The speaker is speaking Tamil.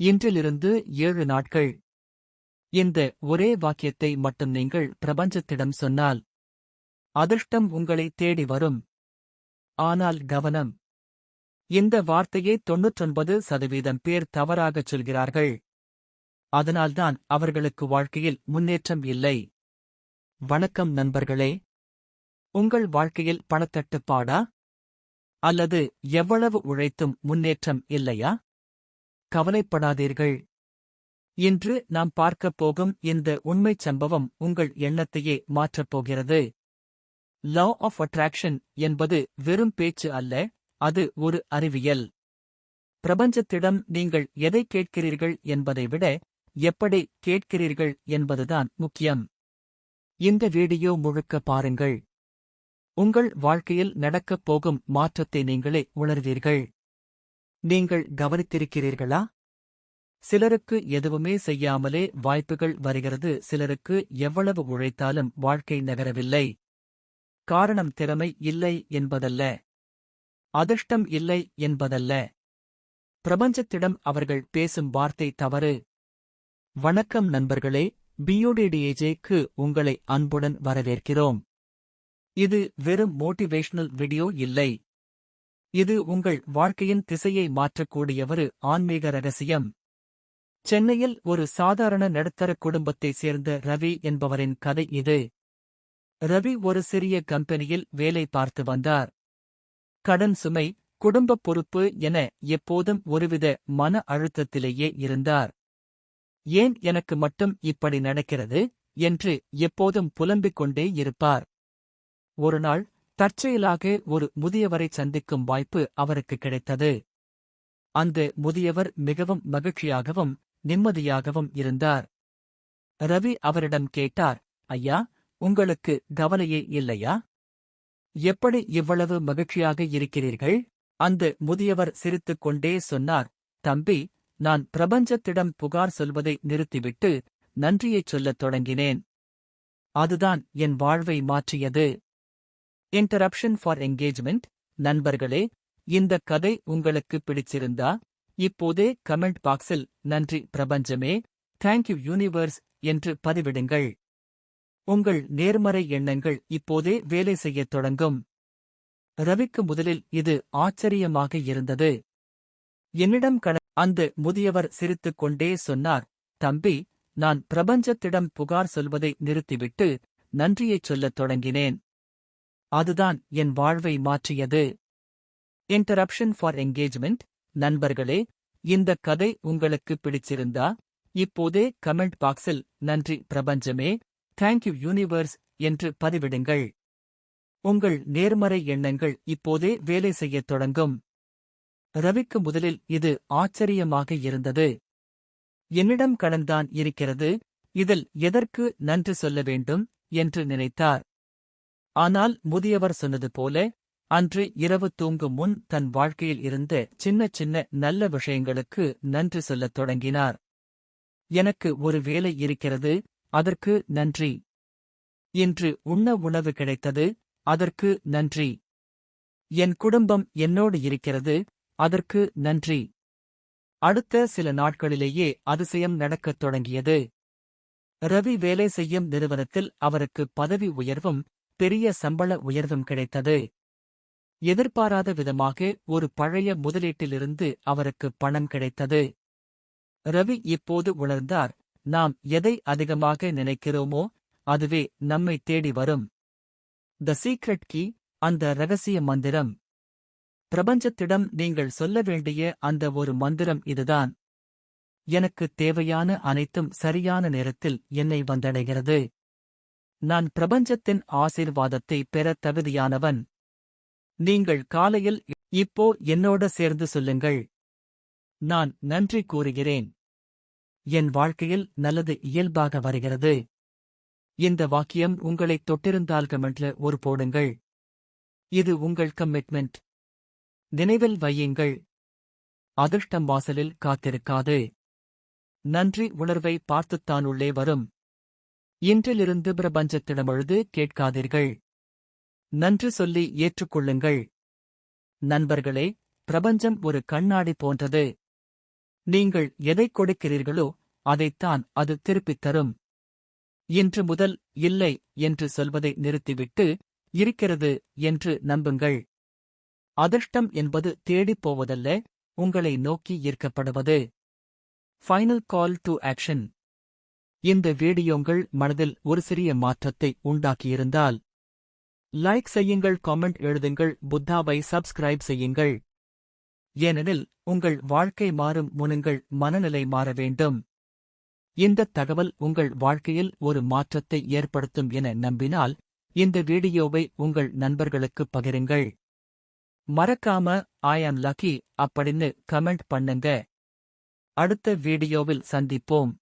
இன்றிலிருந்து ஏழு நாட்கள். இந்த ஒரே வாக்கியத்தை மட்டும் நீங்கள் பிரபஞ்சத்திடம் சொன்னால் அதிர்ஷ்டம் உங்களை தேடி வரும். ஆனால் கவனம். இந்த வார்த்தையை தொன்னூற்றொன்பது சதவீதம் பேர் தவறாகச் சொல்கிறார்கள். அதனால்தான் அவர்களுக்கு வாழ்க்கையில் முன்னேற்றம் இல்லை. வணக்கம் நண்பர்களே. உங்கள் வாழ்க்கையில் பணத்தட்டுப்பாடா? அல்லது எவ்வளவு உழைத்தும் முன்னேற்றம் இல்லையா? கவலைப்படாதீர்கள். இன்று நாம் பார்க்கப் போகும் இந்த உண்மைச் சம்பவம் உங்கள் எண்ணத்தையே மாற்றப் போகிறது. லா ஆஃப் அட்ராக்ஷன் என்பது வெறும் பேச்சு அல்ல அது ஒரு அறிவியல். பிரபஞ்சத்திடம் நீங்கள் எதை கேட்கிறீர்கள் என்பதை விட எப்படி கேட்கிறீர்கள் என்பதுதான் முக்கியம். இந்த வீடியோ முழுக்க பாருங்கள். உங்கள் வாழ்க்கையில் நடக்கப் போகும் மாற்றத்தை நீங்களே உணர்வீர்கள். நீங்கள் கவனித்திருக்கிறீர்களா? சிலருக்கு எதுவுமே செய்யாமலே வாய்ப்புகள் வருகிறது சிலருக்கு எவ்வளவு உழைத்தாலும் வாழ்க்கை நகரவில்லை. காரணம் திறமை இல்லை என்பதல்ல. அதிர்ஷ்டம் இல்லை என்பதல்ல. பிரபஞ்சத்திடம் அவர்கள் பேசும் வார்த்தை தவறு. வணக்கம் நண்பர்களே பியூடிடிஏஜேக்கு உங்களை அன்புடன் வரவேற்கிறோம். இது வெறும் மோட்டிவேஷனல் வீடியோ இல்லை. இது உங்கள் வாழ்க்கையின் திசையை மாற்றக்கூடிய ஒரு ஆன்மீக ரகசியம். சென்னையில் ஒரு சாதாரண நடுத்தர குடும்பத்தைச் சேர்ந்த ரவி என்பவரின் கதை இது. ரவி ஒரு சிறிய கம்பெனியில் வேலை பார்த்து வந்தார். கடன் சுமை குடும்பப் பொறுப்பு என எப்போதும் ஒருவித மன அழுத்தத்திலேயே இருந்தார். ஏன் எனக்கு மட்டும் இப்படி நடக்கிறது? என்று எப்போதும் புலம்பிக் கொண்டே இருப்பார். ஒருநாள் தற்செயலாக ஒரு முதியவரை சந்திக்கும் வாய்ப்பு அவருக்கு கிடைத்தது. அந்த முதியவர் மிகவும் மகிழ்ச்சியாகவும் நிம்மதியாகவும் இருந்தார். ரவி அவரிடம் கேட்டார் ஐயா உங்களுக்கு கவலையே இல்லையா? எப்படி இவ்வளவு மகிழ்ச்சியாக இருக்கிறீர்கள்? அந்த முதியவர் சிரித்துக் கொண்டே சொன்னார் தம்பி நான் பிரபஞ்சத்திடம் புகார் சொல்வதை நிறுத்திவிட்டு நன்றியைச் சொல்லத் தொடங்கினேன். அதுதான் என் வாழ்வை மாற்றியது. இன்டரப்ஷன் ஃபார் என்கேஜ்மெண்ட் நண்பர்களே இந்த கதை உங்களுக்கு பிடிச்சிருந்தா இப்போதே கமெண்ட் பாக்ஸில் நன்றி பிரபஞ்சமே தேங்க்யூ யூனிவர்ஸ் என்று பதிவிடுங்கள். உங்கள் நேர்மறை எண்ணங்கள் இப்போதே வேலை செய்யத் தொடங்கும். ரவிக்கு முதலில் இது ஆச்சரியமாக இருந்தது. என்னிடம் கண அந்த முதியவர் சிரித்துக் கொண்டே சொன்னார் தம்பி நான் பிரபஞ்சத்திடம் புகார் சொல்வதை நிறுத்திவிட்டு நன்றியைச் சொல்லத் தொடங்கினேன். அதுதான் என் வாழ்வை மாற்றியது. இன்டரப்ஷன் ஃபார் என்கேஜ்மெண்ட் நண்பர்களே இந்த கதை உங்களுக்கு பிடிச்சிருந்தா இப்போதே கமெண்ட் பாக்ஸில் நன்றி பிரபஞ்சமே தேங்க்யூ யூனிவர்ஸ் என்று பதிவிடுங்கள். உங்கள் நேர்மறை எண்ணங்கள் இப்போதே வேலை செய்யத் தொடங்கும். ரவிக்கு முதலில் இது ஆச்சரியமாக இருந்தது. என்னிடம் கடன்தான் இருக்கிறது இதில் எதற்கு நன்றி சொல்ல வேண்டும் என்று நினைத்தார். ஆனால் முதியவர் சொன்னது போல அன்று இரவு தூங்கும் முன் தன் வாழ்க்கையில் இருந்த சின்ன சின்ன நல்ல விஷயங்களுக்கு நன்றி சொல்லத் தொடங்கினார். எனக்கு ஒரு வேலை இருக்கிறது அதற்கு நன்றி. இன்று உண்ண உணவு கிடைத்தது அதற்கு நன்றி. என் குடும்பம் என்னோடு இருக்கிறது அதற்கு நன்றி. அடுத்த சில நாட்களிலேயே அதிசயம் நடக்கத் தொடங்கியது. ரவி வேலை செய்யும் நிறுவனத்தில் அவருக்கு பதவி உயர்வும் பெரிய சம்பள உயர்வும் கிடைத்தது. எதிர்பாராத விதமாக ஒரு பழைய முதலீட்டிலிருந்து அவருக்கு பணம் கிடைத்தது. ரவி இப்போது உணர்ந்தார் நாம் எதை அதிகமாக நினைக்கிறோமோ அதுவே நம்மை தேடி வரும். த சீக்ரெட் கீ அந்த ரகசிய மந்திரம். பிரபஞ்சத்திடம் நீங்கள் சொல்ல வேண்டிய அந்த ஒரு மந்திரம் இதுதான். எனக்கு தேவையான அனைத்தும் சரியான நேரத்தில் என்னை வந்தடைகிறது. நான் பிரபஞ்சத்தின் ஆசீர்வாதத்தை பெற தகுதியானவன். நீங்கள் காலையில் இப்போ என்னோட சேர்ந்து சொல்லுங்கள். நான் நன்றி கூறுகிறேன். என் வாழ்க்கையில் நல்லது இயல்பாக வருகிறது. இந்த வாக்கியம் உங்களை தொட்டிருந்தால் கமெண்ட்ல ஒரு போடுங்கள். இது உங்கள் கமிட்மெண்ட் நினைவில் வையுங்கள். அதிர்ஷ்டம் வாசலில் காத்திருக்காது. நன்றி உணர்வை பார்த்துத்தான் உள்ளே வரும். இன்றிலிருந்து பிரபஞ்சத்திடமொழுது கேட்காதீர்கள். நன்று சொல்லி ஏற்றுக்கொள்ளுங்கள். நண்பர்களே பிரபஞ்சம் ஒரு கண்ணாடி போன்றது. நீங்கள் எதைக் கொடுக்கிறீர்களோ அதைத்தான் அது திருப்பித் தரும். இன்று முதல் இல்லை என்று சொல்வதை நிறுத்திவிட்டு இருக்கிறது என்று நம்புங்கள். அதிர்ஷ்டம் என்பது தேடிப் போவதல்ல உங்களை நோக்கி ஈர்க்கப்படுவது. ஃபைனல் கால் டு ஆக்ஷன் இந்த வீடியோங்கள் மனதில் ஒரு சிறிய மாற்றத்தை உண்டாக்கியிருந்தால் லைக் செய்யுங்கள் காமெண்ட் எழுதுங்கள் புத்தாவை சப்ஸ்கிரைப் செய்யுங்கள். ஏனெனில் உங்கள் வாழ்க்கை மாறும் முனுங்கள் மனநிலை மாற வேண்டும். இந்த தகவல் உங்கள் வாழ்க்கையில் ஒரு மாற்றத்தை ஏற்படுத்தும் என நம்பினால் இந்த வீடியோவை உங்கள் நண்பர்களுக்கு பகிருங்கள். மறக்காம ஐ ஆம் லக்கி அப்படின்னு கமெண்ட் பண்ணுங்க. அடுத்த வீடியோவில் சந்திப்போம்.